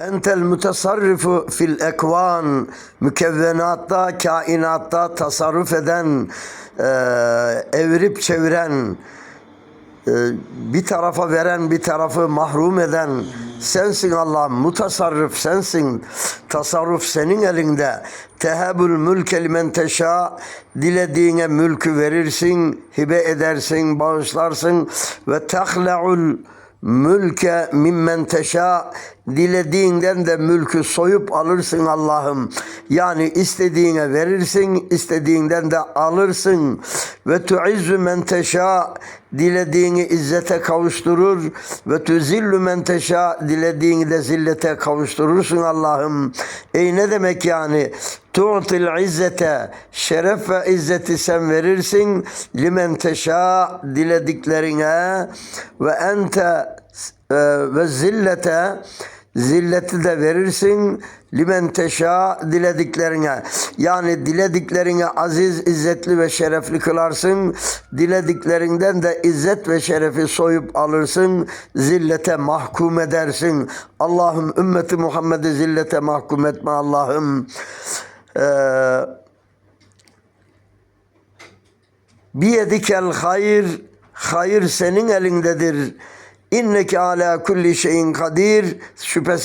Entel mutasarrifu fil ekvan mükevvenatta, kainatta tasarruf eden, eee, evirip çeviren, eee, bir tarafa veren, bir tarafı mahrum eden sensin Allah. Mutasarrif sensin. Tasarruf senin elinde. Tehebül mülke limen teşa. Dilediğine mülkü verirsin, hibe edersin, bağışlarsın. Ve tehle'ul mülke mimmen teşa dilediğinden de mülkü soyup alırsın Allah'ım. Yani istediğine verirsin, istediğinden de alırsın. Ve tuizzu men teşa dilediğini izzete kavuşturur ve tuzillu men teşa dilediğini de zillete kavuşturursun Allah'ım. Ey ne demek yani? Tu'til izzete şeref ve izzeti sen verirsin limen teşa dilediklerine ve ente e, ve zillete zilleti de verirsin limen teşa dilediklerine. Yani dilediklerine aziz, izzetli ve şerefli kılarsın. Dilediklerinden de izzet ve şerefi soyup alırsın. Zillete mahkum edersin. Allah'ım ümmeti Muhammed'i zillete mahkum etme Allah'ım. Eee Biyedikel hayır, hayır senin elindedir. İnneke ala kulli şeyin kadir. Şüphesiz